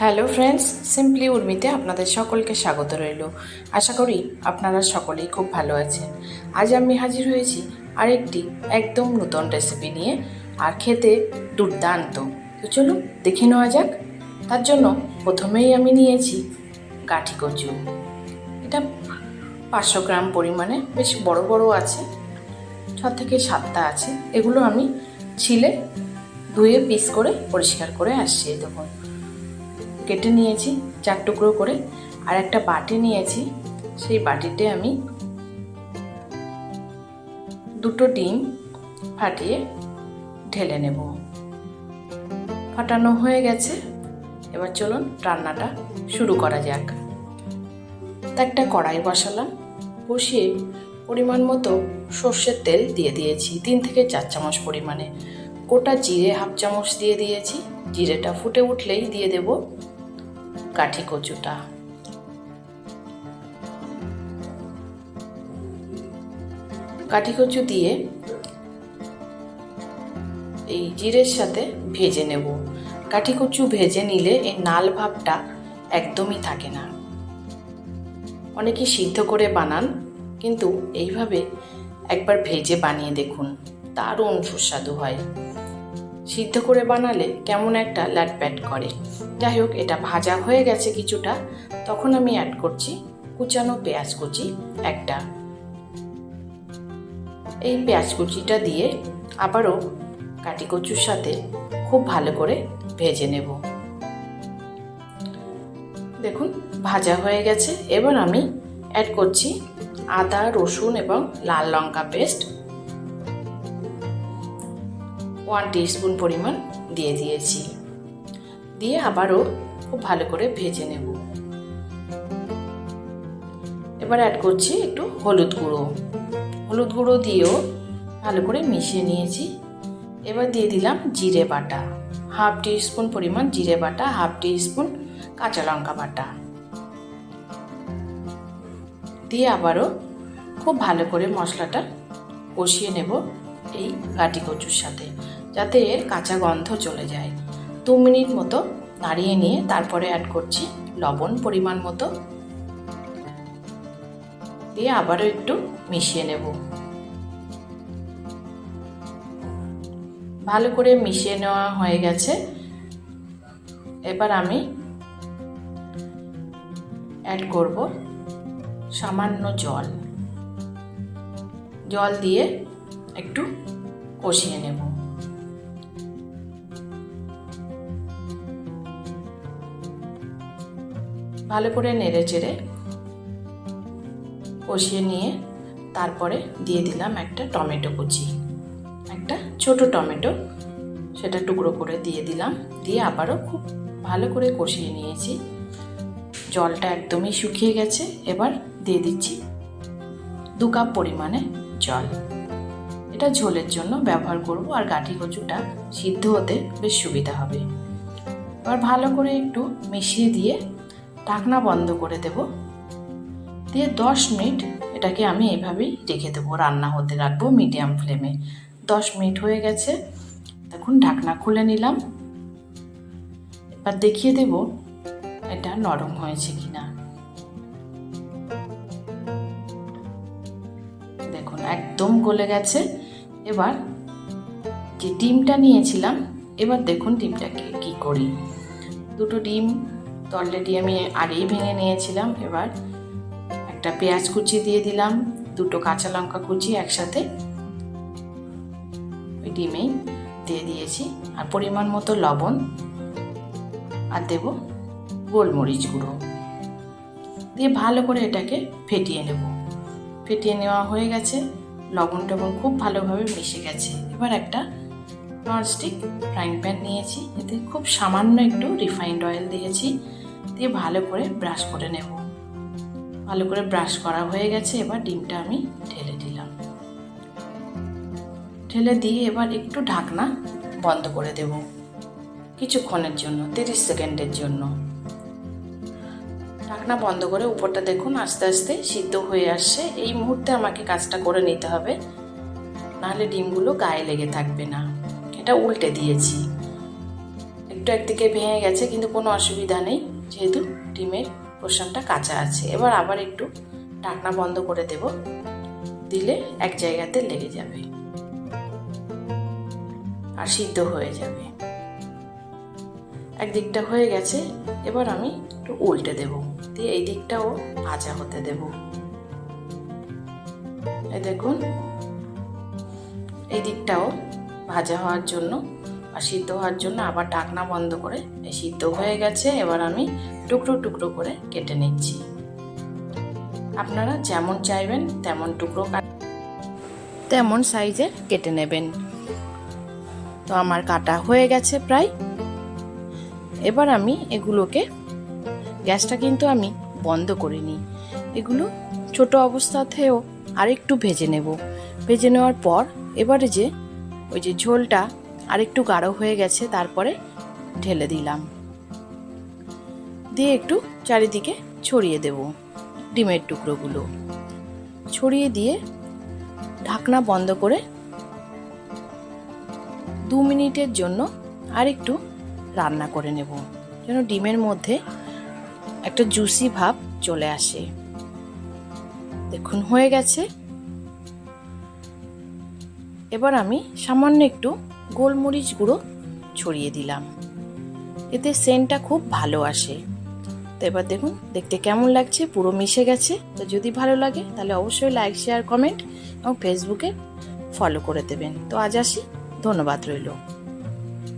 Hello friends simply উর্মিতে আপনাদের সকলকে স্বাগত রইল। আশা করি আপনারা সকলেই খুব ভালো আছেন। আজ আমি হাজির হয়েছি আরেকটি একদম নতুন রেসিপি নিয়ে, আর খেতে দুর্দান্ত। তো চলুন দেখে নেওয়া যাক। তার জন্য প্রথমেই আমি নিয়েছি গাঠি কচু। এটা পাঁচশো গ্রাম পরিমাণে, বেশ বড় বড় আছে, ছ থেকে সাতটা আছে। এগুলো আমি ছিলে ধুয়ে পিস করে পরিষ্কার করে আসছি দেখুন। কেটে নিয়েছি চার টুকরো করে আর একটা বাটি নিয়েছি। সেই বাটিতে আমি দুটো ডিম ফাটিয়ে ঢেলে নেব। ফাটানো হয়ে গেছে। এবার চলুন রান্নাটা শুরু করা যাক। তা একটা কড়াই বসালাম। বসিয়ে পরিমাণ মতো সর্ষের তেল দিয়ে দিয়েছি। তিন থেকে চার চামচ পরিমাণে। গোটা জিরে হাফ চামচ দিয়ে দিয়েছি। জিরেটা ফুটে উঠলেই দিয়ে দেব। কাঠি কচুটা। কাঠি কচু দিয়ে এই জিরের সাথে ভেজে নেব। কাঠি কচু ভেজে নিলে এই নাল ভাবটা একদমই থাকে না। অনেকে সিদ্ধ করে বানান, কিন্তু এইভাবে একবার ভেজে বানিয়ে দেখুন, দারুণ সুস্বাদু হয়। সিদ্ধ করে বানালে কেমন একটা ল্যাটপ্যাট করে। যাই হোক, এটা ভাজা হয়ে গেছে কিছুটা। তখন আমি অ্যাড করছি কুচানো পেঁয়াজ কুচি একটা। এই পেঁয়াজ কুচিটা দিয়ে আবারও কাটি কচুর সাথে খুব ভালো করে ভেজে নেব। দেখুন, ভাজা হয়ে গেছে। এবার আমি অ্যাড করছি আদা, রসুন এবং লাল লঙ্কা পেস্ট ওয়ান স্পুন পরিমাণ দিয়ে দিয়েছি। দিয়ে আবারও খুব ভালো করে ভেজে নেব। এবার অ্যাড করছি একটু হলুদ গুঁড়ো। হলুদ গুঁড়ো দিয়েও ভালো করে মিশিয়ে নিয়েছি। এবার দিয়ে দিলাম জিরে বাটা। হাফ টি স্পুন পরিমাণ জিরে বাটা, হাফ টি স্পুন কাঁচা লঙ্কা বাটা। দিয়ে আবারও খুব ভালো করে মশলাটা কষিয়ে নেব এই গাটি কচুর সাথে। যাতে এর কাঁচা গন্ধ চলে যায়। দু মিনিট মতো নাড়িয়ে নিয়ে তারপরে অ্যাড করছি লবণ পরিমাণ মতো। দিয়ে আবারও একটু মিশিয়ে নেব। ভালো করে মিশিয়ে নেওয়া হয়ে গেছে। এবার আমি অ্যাড করব সামান্য জল। জল দিয়ে একটু কষিয়ে নেব। ভালো করে নেড়ে চেড়ে কষিয়ে নিয়ে তারপরে দিয়ে দিলাম একটা টমেটো কুচি। একটা ছোট টমেটো। সেটা টুকরো করে দিয়ে দিলাম। দিয়ে আবারও খুব ভালো করে কষিয়ে নিয়েছি। জলটা একদমই শুকিয়ে গেছে। এবার দিয়ে দিচ্ছি দু কাপ পরিমাণে জল। এটা ঝোলের জন্য ব্যবহার করব আর গাঠি কচুটা সিদ্ধ হতে বেশ সুবিধা হবে। এবার ভালো করে একটু মিশিয়ে দিয়ে ঢাকনা বন্ধ করে দেব। দিয়ে দশ মিনিট এটাকে আমি এভাবেই রেখে দেবো। রান্না হতে রাখব মিডিয়াম ফ্লেমে। দশ মিনিট হয়ে গেছে। দেখুন, ঢাকনা খুলে নিলাম। এবার দেখিয়ে দেব এটা নরম হয়েছে কিনা। দেখুন, একদম গলে গেছে। এবার যে ডিমটা নিয়েছিলাম, এবার দেখুন ডিমটাকে কি করি। দুটো ডিম তো অলরেডি আমি আগেই ভেঙে নিয়েছিলাম। এবার একটা পেঁয়াজ কুচি দিয়ে দিলাম, দুটো কাঁচা লঙ্কা কুচি একসাথে। ওই ডিমেই দিয়ে দিয়েছি। আর পরিমাণ মতো লবণ। আর দেব গোলমরিচ গুঁড়ো। দিয়ে ভালো করে এটাকে ফেটিয়ে নেব। ফেটিয়ে নেওয়া হয়ে গেছে। লবণ টবণ খুব ভালোভাবে মিশে গেছে। এবার একটা ননস্টিক ফ্রাইং প্যান নিয়েছি। এতে খুব সামান্য একটু রিফাইন্ড অয়েল দিয়েছি। দিয়ে ভালো করে ব্রাশ করে নেব। ভালো করে ব্রাশ করা হয়ে গেছে, এবার ডিমটা আমি ঢেলে দিলাম। ঢেলে দিয়ে এবার একটু ঢাকনা বন্ধ করে দেব কিছুক্ষণের জন্য, তিরিশ সেকেন্ডের জন্য। ঢাকনা বন্ধ করে উপরটা দেখুন আস্তে আস্তে সিদ্ধ হয়ে আসছে। এই মুহূর্তে আমাকে কাজটা করে নিতে হবে, নাহলে ডিমগুলো গায়ে লেগে থাকবে না। এটা উল্টে দিয়েছি। একটু একদিকে ভেঙে গেছে, কিন্তু কোনো অসুবিধা নেই। যেহেতু ডিমের পোর্শনটা কাঁচা আছে। এবার আবার একটু ঢাকনা বন্ধ করে দেব। দিলে এক জায়গাতে লেগে যাবে। আর সিদ্ধ হয়ে যাবে। একদিকটা হয়ে গেছে, এবার আমি একটু উল্টে দেব। দিয়ে এই দিকটাও ভাজা হতে দেব। দেখুন, এই দিকটাও ভাজা হওয়ার জন্য আর সিদ্ধ হওয়ার জন্য আবার ঢাকনা বন্ধ করে সিদ্ধ হয়ে গেছে, এবার আমি টুকরো টুকরো করে কেটে নিচ্ছি। আপনারা যেমন চাইবেন তেমন টুকরো তেমন সাইজের কেটে নেবেন। তো আমার কাটা হয়ে গেছে প্রায়। এবার আমি এগুলোকে, গ্যাসটা কিন্তু আমি বন্ধ করিনি, এগুলো ছোট অবস্থাতেও আরেকটু ভেজে নেব। ভেজে নেওয়ার পর এবারে যে ওই যে ঝোলটা আরেকটু গাঢ় হয়ে গেছে, তারপরে ঢেলে দিলাম। দিয়ে একটু চারিদিকে ছড়িয়ে দেব ডিমের টুকরোগুলো। ছড়িয়ে দিয়ে ঢাকনা বন্ধ করে দু মিনিটের জন্য আরেকটু রান্না করে নেব, যেন ডিমের মধ্যে একটা জুসি ভাব চলে আসে। দেখুন, হয়ে গেছে। এবার আমি সামান্য একটু গোলমরিচ গুঁড়ো ছড়িয়ে দিলাম। এতে সেন্টটা খুব ভালো আসে। তো এবার দেখুন, দেখতে কেমন লাগছে, পুরো মিশে গেছে। তো যদি ভালো লাগে, তাহলে অবশ্যই লাইক শেয়ার কমেন্ট এবং ফেসবুকে ফলো করে দেবেন। তো আজ আসি, ধন্যবাদ রইল।